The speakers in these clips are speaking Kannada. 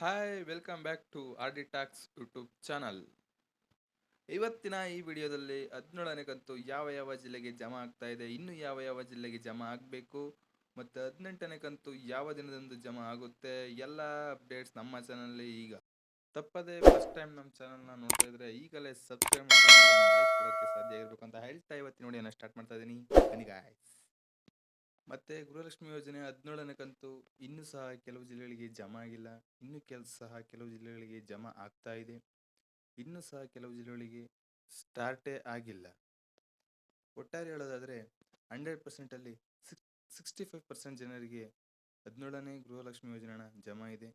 Hi welcome back to R D talks YouTube channel ಇವತ್ತಿನ ಈ ವಿಡಿಯೋದಲ್ಲಿ ಹದಿನೇಳನೇ ಕಂತು ಯಾವ ಯಾವ ಜಿಲ್ಲೆಗೆ ಜಮಾ ಆಗ್ತಾ ಇದೆ, ಇನ್ನು ಯಾವ ಯಾವ ಜಿಲ್ಲೆಗೆ ಜಮಾ ಆಗಬೇಕು, ಮತ್ತು ಹದಿನೆಂಟನೇ ಕಂತು ಯಾವ ದಿನದಂದು ಜಮಾ ಆಗುತ್ತೆ, ಎಲ್ಲ ಅಪ್ಡೇಟ್ಸ್ ನಮ್ಮ ಚಾನಲಲ್ಲಿ ಈಗ. ತಪ್ಪದೆ ಫಸ್ಟ್ ಟೈಮ್ ನಮ್ಮ ಚಾನಲ್ನ ನೋಡ್ತಾ ಇದ್ರೆ ಈಗಲೇ ಸಬ್ಸ್ಕ್ರೈಬ್ ಮಾಡ್ಕೊಂಡು ಲೈಕ್ ಕೊಡೋಕ್ಕೆ ಸಾಧ್ಯ ಇರಬೇಕು ಅಂತ ಹೇಳ್ತಾ ಇವತ್ತು ನೋಡಿ ನಾನು ಸ್ಟಾರ್ಟ್ ಮಾಡ್ತಾ ಇದ್ದೀನಿ. ಮತ್ತೆ ಗೃಹಲಕ್ಷ್ಮಿ ಯೋಜನೆ ಹದಿನೇಳನೇ ಕಂತು ಇನ್ನೂ ಸಹ ಕೆಲವು ಜಿಲ್ಲೆಗಳಿಗೆ ಜಮಾ ಆಗಿಲ್ಲ. ಇನ್ನು ಕೆಲಸ ಸಹ ಕೆಲವು ಜಿಲ್ಲೆಗಳಿಗೆ ಜಮಾ ಆಗ್ತಾ ಇದೆ. ಇನ್ನು ಸಹ ಕೆಲವು ಜಿಲ್ಲೆಗಳಿಗೆ ಸ್ಟಾರ್ಟೇ ಆಗಿಲ್ಲ. ಒಟ್ಟಾರೆ ಹೇಳೋದಾದರೆ ಹಂಡ್ರೆಡ್ ಪರ್ಸೆಂಟಲ್ಲಿ ಸಿಕ್, ಸಿಕ್ಸ್ಟಿ ಫೈವ್ ಪರ್ಸೆಂಟ್ ಜನರಿಗೆ ಹದಿನೇಳನೇ ಗೃಹಲಕ್ಷ್ಮಿ ಯೋಜನೆ ಹಣ ಜಮಾ ಇದೆ.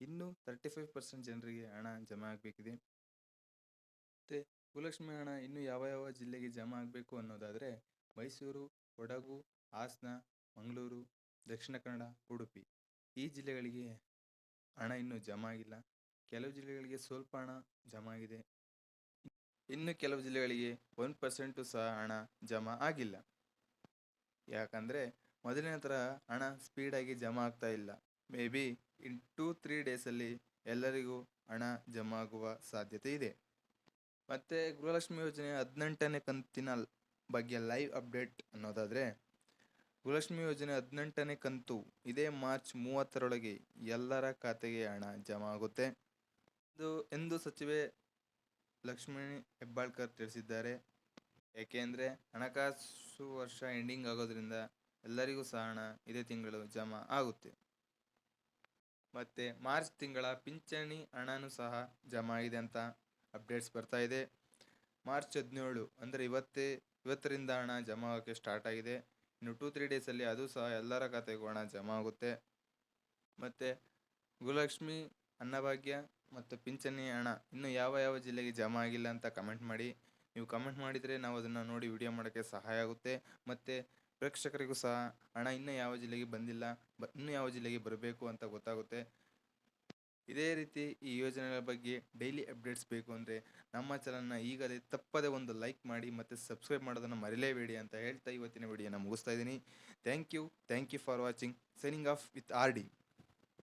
ಇನ್ನು ತರ್ಟಿ ಫೈವ್ ಪರ್ಸೆಂಟ್ ಜನರಿಗೆ ಹಣ ಜಮಾ ಆಗಬೇಕಿದೆ. ಮತ್ತು ಗೃಹಲಕ್ಷ್ಮಿ ಹಣ ಇನ್ನು ಯಾವ ಯಾವ ಜಿಲ್ಲೆಗೆ ಜಮಾ ಆಗಬೇಕು ಅನ್ನೋದಾದರೆ ಮೈಸೂರು, ಕೊಡಗು, ಹಾಸನ, ಮಂಗಳೂರು, ದಕ್ಷಿಣ ಕನ್ನಡ, ಉಡುಪಿ. ಈ ಜಿಲ್ಲೆಗಳಿಗೆ ಹಣ ಇನ್ನೂ ಜಮಾ ಆಗಿಲ್ಲ. ಕೆಲವು ಜಿಲ್ಲೆಗಳಿಗೆ ಸ್ವಲ್ಪ ಹಣ ಜಮಾ ಆಗಿದೆ. ಇನ್ನು ಕೆಲವು ಜಿಲ್ಲೆಗಳಿಗೆ ಒನ್ ಪರ್ಸೆಂಟು ಸಹ ಹಣ ಜಮಾ ಆಗಿಲ್ಲ. ಯಾಕಂದರೆ ಮೊದಲಿನ ಥರ ಹಣ ಸ್ಪೀಡಾಗಿ ಜಮಾ ಆಗ್ತಾ ಇಲ್ಲ. Maybe in two, three ಡೇಸಲ್ಲಿ ಎಲ್ಲರಿಗೂ ಹಣ ಜಮಾ ಆಗುವ ಸಾಧ್ಯತೆ ಇದೆ. ಮತ್ತು ಗೃಹಲಕ್ಷ್ಮಿ ಯೋಜನೆ ಹದಿನೆಂಟನೇ ಕಂತಿನ ಬಗ್ಗೆ ಲೈವ್ ಅಪ್ಡೇಟ್ ಅನ್ನೋದಾದರೆ ಗೃಹಲಕ್ಷ್ಮಿ ಯೋಜನೆ ಹದಿನೆಂಟನೇ ಕಂತು, ಇದೇ ಮಾರ್ಚ್ ಮೂವತ್ತರೊಳಗೆ ಎಲ್ಲರ ಖಾತೆಗೆ ಹಣ ಜಮಾ ಆಗುತ್ತೆ. ಇದು ಎಂದು ಸಚಿವೆ ಲಕ್ಷ್ಮೀ ಹೆಬ್ಬಾಳ್ಕರ್ ತಿಳಿಸಿದ್ದಾರೆ. ಏಕೆಂದರೆ ಹಣಕಾಸು ವರ್ಷ ಎಂಡಿಂಗ್ ಆಗೋದ್ರಿಂದ ಎಲ್ಲರಿಗೂ ಸಹ ಹಣ ಇದೇ ತಿಂಗಳು ಜಮಾ ಆಗುತ್ತೆ. ಮತ್ತು ಮಾರ್ಚ್ ತಿಂಗಳ ಪಿಂಚಣಿ ಹಣನೂ ಸಹ ಜಮಾ ಆಗಿದೆ ಅಂತ ಅಪ್ಡೇಟ್ಸ್ ಬರ್ತಾ ಇದೆ. ಮಾರ್ಚ್ ಹದಿನೇಳು, ಅಂದರೆ ಇವತ್ತೇ ಇವತ್ತರಿಂದ ಹಣ ಜಮಾ ಆಗೋಕ್ಕೆ ಸ್ಟಾರ್ಟ್ ಆಗಿದೆ. ಇನ್ನು ಟೂ ತ್ರೀ ಡೇಸಲ್ಲಿ ಅದು ಸಹ ಎಲ್ಲರ ಖಾತೆಗೂ ಹಣ ಜಮಾ ಆಗುತ್ತೆ. ಮತ್ತು ಗೃಹಲಕ್ಷ್ಮಿ ಅನ್ನಭಾಗ್ಯ ಮತ್ತು ಪಿಂಚಣಿ ಹಣ ಇನ್ನು ಯಾವ ಯಾವ ಜಿಲ್ಲೆಗೆ ಜಮಾ ಆಗಿಲ್ಲ ಅಂತ ಕಮೆಂಟ್ ಮಾಡಿ. ನೀವು ಕಮೆಂಟ್ ಮಾಡಿದರೆ ನಾವು ಅದನ್ನು ನೋಡಿ ವಿಡಿಯೋ ಮಾಡೋಕ್ಕೆ ಸಹಾಯ ಆಗುತ್ತೆ. ಮತ್ತು ಪ್ರೇಕ್ಷಕರಿಗೂ ಸಹ ಹಣ ಇನ್ನೂ ಯಾವ ಜಿಲ್ಲೆಗೆ ಬಂದಿಲ್ಲ, ಬ ಇನ್ನೂ ಯಾವ ಜಿಲ್ಲೆಗೆ ಬರಬೇಕು ಅಂತ ಗೊತ್ತಾಗುತ್ತೆ. ಇದೇ ರೀತಿ ಈ ಯೋಜನೆಗಳ ಬಗ್ಗೆ ಡೈಲಿ ಅಪ್ಡೇಟ್ಸ್ ಬೇಕು ಅಂದರೆ ನಮ್ಮ ಚಾನಲ್ನ ಈಗಲೇ ತಪ್ಪದೆ ಒಂದು ಲೈಕ್ ಮಾಡಿ ಮತ್ತು ಸಬ್ಸ್ಕ್ರೈಬ್ ಮಾಡೋದನ್ನು ಮರಿಲೇಬೇಡಿ ಅಂತ ಹೇಳ್ತಾ ಇವತ್ತಿನ ವಿಡಿಯೋನ ಮುಗಿಸ್ತಾ ಇದ್ದೀನಿ. Thank you thank you for watching signing off with R D